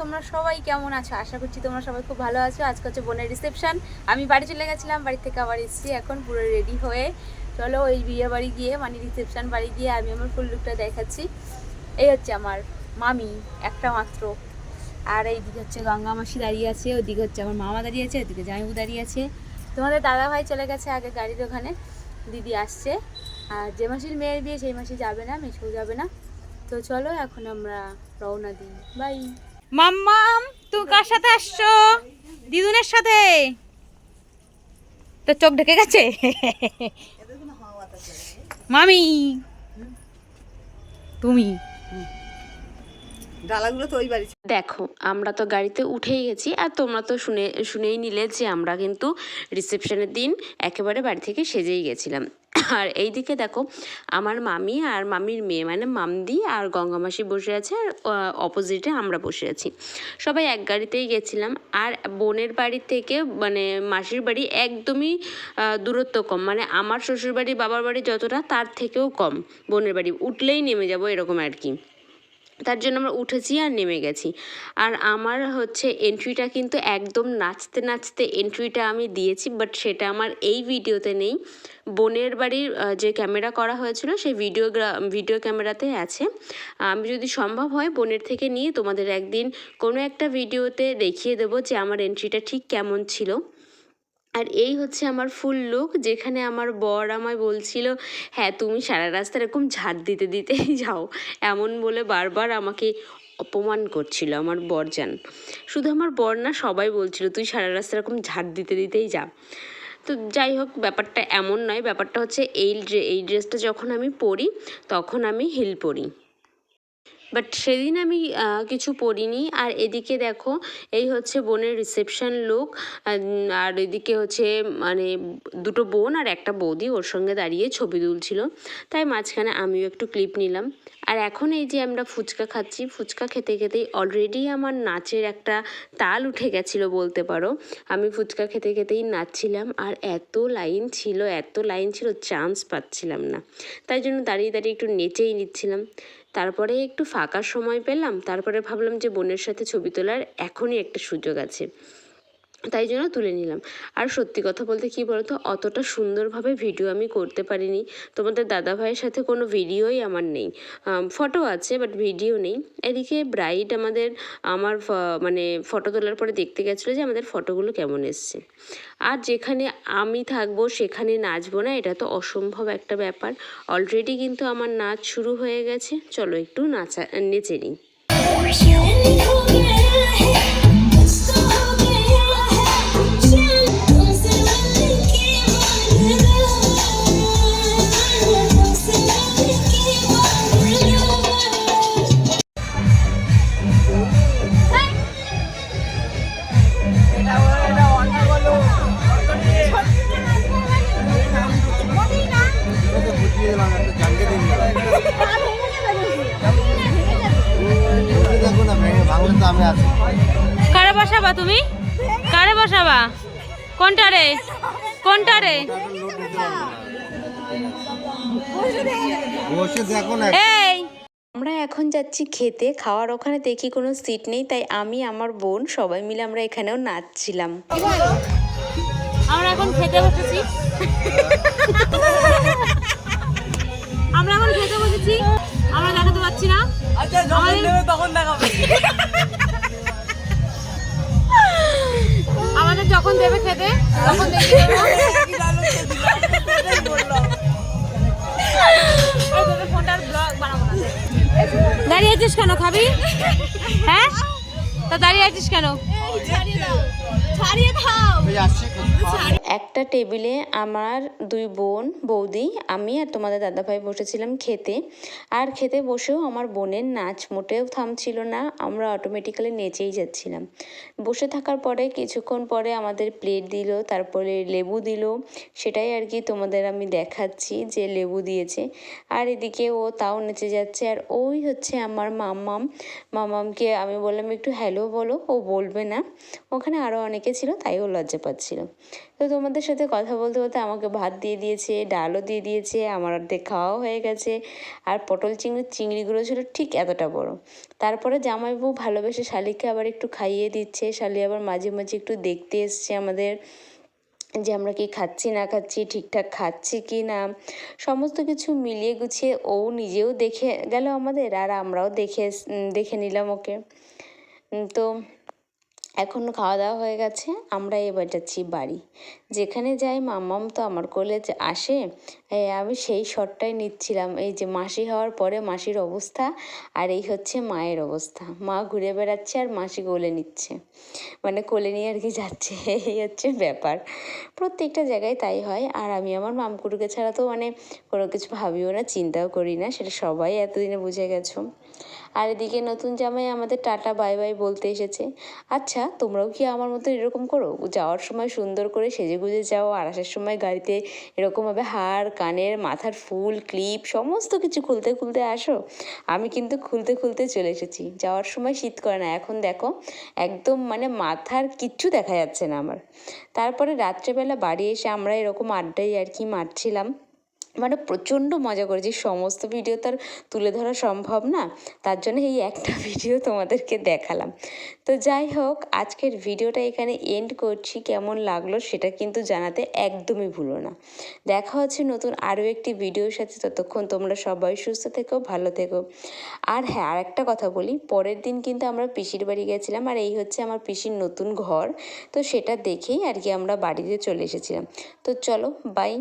তোমরা সবাই কেমন আছো? আশা করছি তোমরা সবাই খুব ভালো আছো। আজকে হচ্ছে বোনের রিসেপশন আমি বাড়ি চলে গেছিলাম বাড়ি থেকে আবার এসেছি এখন পুরো রেডি হয়ে। চলো ওই বিয়ে বাড়ি গিয়ে মানে রিসেপশন বাড়ি গিয়ে আমি আমার ফুল লুকটা দেখাচ্ছি। এই হচ্ছে আমার মামি একটা মাত্র। আর এই এইদিকে হচ্ছে গঙ্গা মাসি দাঁড়িয়ে আছে ওদিকে হচ্ছে আমার মামা দাঁড়িয়ে আছে ওদিকে জামাইবু দাঁড়িয়ে আছে। তোমাদের দাদা ভাই চলে গেছে আগে গাড়ির ওখানে দিদি আসছে। আর যে মাসির মেয়ের বিয়ে সেই মাসি যাবে না মেসেও যাবে না। তো চলো এখন আমরা রওনা দিই। বাই মাম্মাম, তুমি কার সাথে আসছো? দিদুনের সাথে? তো চোখ ঢেকে গেছে? মামি। তুমি? ডালাগুলো তো ওই বাড়ি দেখো, আমরা তো গাড়িতে উঠেই গেছি আর তোমরা তো শুনে, শুনেই নিলে যে আমরা কিন্তু রিসেপশনের দিন একেবারে বাড়ি থেকে সেজেই গেছিলাম। আর এইদিকে দেখো, আমার মামি আর মামির মেয়ে মানে মামদি আর গঙ্গামাসি বসে আছে আর অপোজিটে আমরা বসে আছি। সবাই এক গাড়িতেই গেছিলাম আর বোনের বাড়ি থেকে মানে মাসির বাড়ি একদমই দূরত্ব কম। মানে আমার শ্বশুর বাড়ি বাবার বাড়ি যতটা, তার থেকেও কম বোনের বাড়ি। উঠলেই নেমে যাব এরকম আর কি। তার জন্য আমরা উঠেছি আর নেমে গেছি। আর আমার হচ্ছে এন্ট্রিটা কিন্তু একদম নাচতে নাচতে এন্ট্রিটা আমি দিয়েছি বাট সেটা আমার এই ভিডিওতে নেই। বোনের বাড়ির যে ক্যামেরা করা হয়েছিল, সেই ভিডিও ভিডিও ক্যামেরাতে আছে। আমি যদি সম্ভব হয় বোনের থেকে নিয়ে তোমাদের একদিন কোনো একটা ভিডিওতে দেখিয়ে দেবো যে আমার এন্ট্রিটা ঠিক কেমন ছিল। আর এই হচ্ছে আমার ফুল লুক যেখানে আমার বর আমায় বলছিল হ্যাঁ তুমি সারা রাস্তা এরকম ঝাড় দিতে দিতেই যাও। এমন বলে বারবার আমাকে অপমান করছিল আমার বরজান শুধু আমার বর না, সবাই বলছিল, তুই সারা রাস্তা এরকম ঝাড় দিতে, দিতেই যা। তো যাই হোক, ব্যাপারটা এমন নয়, ব্যাপারটা হচ্ছে এই এই ড্রেসটা যখন আমি পরি, তখন আমি হিল পরি। বাট সেদিন আমি কিছু পরিনি আর এদিকে দেখো, এই হচ্ছে বোনের রিসেপশন লুক আর এদিকে হচ্ছে মানে দুটো বোন আর একটা বৌদি ওর সঙ্গে দাঁড়িয়ে ছবি তুলছিল। তাই মাঝখানে আমিও একটু ক্লিপ নিলাম। আর এখন এই যে আমরা ফুচকা খাচ্ছি, ফুচকা খেতে খেতেই অলরেডি আমার নাচের একটা তাল উঠে গেছিল বলতে পারো। আমি ফুচকা খেতে খেতেই নাচছিলাম আর এত লাইন ছিল, এত লাইন ছিল চান্স পাচ্ছিলাম না। তাই জন্য দাঁড়িয়ে দাঁড়িয়ে একটু নেচেই নিচ্ছিলাম। তারপরে একটু ফাঁকা সময় পেলাম, তারপরে ভাবলাম যে বোনের সাথে ছবি তোলার এখনই একটা সুযোগ আছে। তাই জন্য তুলে নিলাম। আর সত্যি কথা বলতে কি বলতো? অতটা সুন্দরভাবে ভিডিও আমি করতে পারিনি। তোমাদের দাদা ভাইয়ের সাথে কোনো ভিডিওই আমার নেই। ফটো আছে বাট ভিডিও নেই। এদিকে ব্রাইড আমাদের, আমার মানে ফটো তোলার পরে দেখতে গেছিল যে আমাদের ফটোগুলো কেমন এসছে। আর যেখানে আমি থাকব, সেখানে নাচবো না, এটা তো অসম্ভব একটা ব্যাপার। অলরেডি কিন্তু আমার নাচ শুরু হয়ে গেছে। চলো একটু নাচা, নেচে নিই। কারে বসাবা তুমি? কারে বসাবা? কোনটা রে? কোনটা রে? বসে দেখো না। এই। আমরা এখন যাচ্ছি খেতে খাওয়ার ওখানে দেখি কোনো সিট নেই তাই আমি আমার বোন সবাই মিলে আমরা এখানেও নাচছিলাম। আমরা এখন খেতে বসেছি। আমরা এখন খেতে বসেছি। আমরা দেখাতে পাচ্ছি না। আচ্ছা আমাদের যখন দেবে খেতে তখন দাঁড়িয়ে আছিস কেন খাবি? হ্যাঁ? তা দাঁড়িয়ে আছিস কেন? ওই আসছে। একটা টেবিলে আমার দুই বোন, বৌদি, আমি আর তোমাদের দাদাভাই বসেছিলাম খেতে। আর খেতে বসেও আমার বোনের নাচ মোটেও থামছিল না, আমরা অটোমেটিক্যালি নেচেই যাচ্ছিলাম। বসে থাকার পরে কিছুক্ষণ পরে আমাদের প্লেট দিল, তারপরে লেবু দিল। সেটাই আর কি তোমাদের আমি দেখাচ্ছি যে লেবু দিয়েছে। আর এদিকে ও তাও নেচে যাচ্ছে, আর ওই হচ্ছে আমার মামাম মামামকে আমি বললাম, একটু হ্যালো বলো। ও বলবে না। ওখানে আরও অনেকে ছিল, তাই ও লজ্জা পাচ্ছিল। তো তোমাদের সাথে কথা বলতে বলতে আমাকে ভাত দিয়ে দিয়েছে, ডালও দিয়ে দিয়েছে, আমার অর্ধেক খাওয়াও হয়ে গেছে। আর পটল চিংড়ির চিংড়িগুলো ছিল ঠিক এতটা বড়। তারপরে জামাইবাবু ভালোবেসে শালিকে আবার একটু খাইয়ে দিচ্ছে। শালি আবার মাঝে মাঝে একটু দেখতে এসছে আমাদের যে আমরা কি খাচ্ছি, না খাচ্ছি, ঠিকঠাক খাচ্ছি কি না। সমস্ত কিছু মিলিয়ে গুছিয়ে ও নিজেও দেখে গেল আমাদের, আর আমরাও দেখে দেখে নিলাম ওকে। তো এখন খাওয়া দাওয়া হয়ে গেছে, আমরা এবার যাচ্ছি বাড়ি। যেখানে যাই মাম্মাম তো আমার কোলে আসে আমি সেই শটটাই নিচ্ছিলাম। এই যে মাসি হওয়ার পরে মাসির অবস্থা, আর এই হচ্ছে মায়ের অবস্থা। মা ঘুরে বেড়াচ্ছে আর মাসি কোলে নিচ্ছে। মানে কোলে নিয়ে আর কি যাচ্ছে, এই হচ্ছে ব্যাপার। প্রত্যেকটা জায়গায় তাই হয়, আর আমি আমার মামকুটুকে ছাড়া তো মানে কোনো কিছু ভাবিও না, চিন্তাও করি না, সেটা সবাই এতদিনে বুঝে গেছো। আর এদিকে নতুন জামাই আমাদের টাটা, বাই বাই বলতে এসেছে। আচ্ছা তোমরাও কি আমার মতো এরকম করো? যাওয়ার সময় সুন্দর করে সেজে গুজে যাও, আর আসার সময় গাড়িতে এরকমভাবে হার, কানের, মাথার ফুল, ক্লিপ, সমস্ত কিছু খুলতে খুলতে আসো। আমি কিন্তু খুলতে খুলতে চলে এসেছি। যাওয়ার সময় শীত করে না। এখন দেখো, একদম মানে মাথার কিচ্ছু দেখা যাচ্ছে না আমার। তারপরে রাত্রেবেলা বাড়ি এসে আমরা এরকম আড্ডাই আর কি মারছিলাম। মানে প্রচণ্ড মজা করেছি সমস্ত ভিডিও তো আর তুলে ধরা সম্ভব না, তার জন্য এই একটা ভিডিও তোমাদেরকে দেখালাম। তো যাই হোক, আজকের ভিডিওটা এখানে এন্ড করছি, কেমন লাগল সেটা কিন্তু জানাতে একদমই ভুলো না। দেখা হচ্ছে নতুন আরও একটি ভিডিওর সাথে, ততক্ষণ তোমরা সবাই সুস্থ থেকো, ভালো থেকো। আর হ্যাঁ আর একটা কথা বলি, পরের দিন কিন্তু আমরা পিসির বাড়ি গেছিলাম, আর এই হচ্ছে আমার পিসির নতুন ঘর, তো সেটা দেখেই আর কি আমরা বাড়িতে চলে এসেছিলাম। তো চলো বাই